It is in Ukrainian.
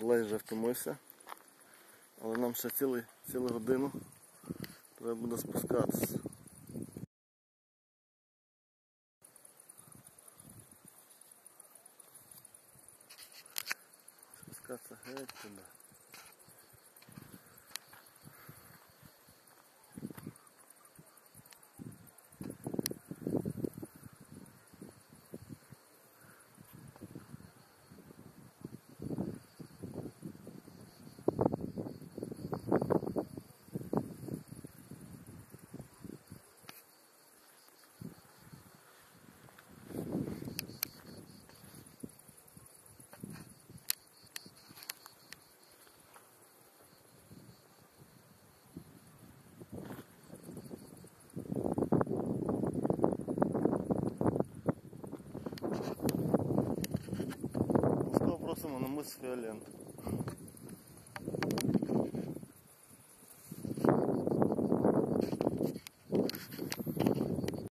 Вже втомився. Але нам ще цілий, цілу годину треба буде спускатися. Спускатися геть туди. Мис Фіолент.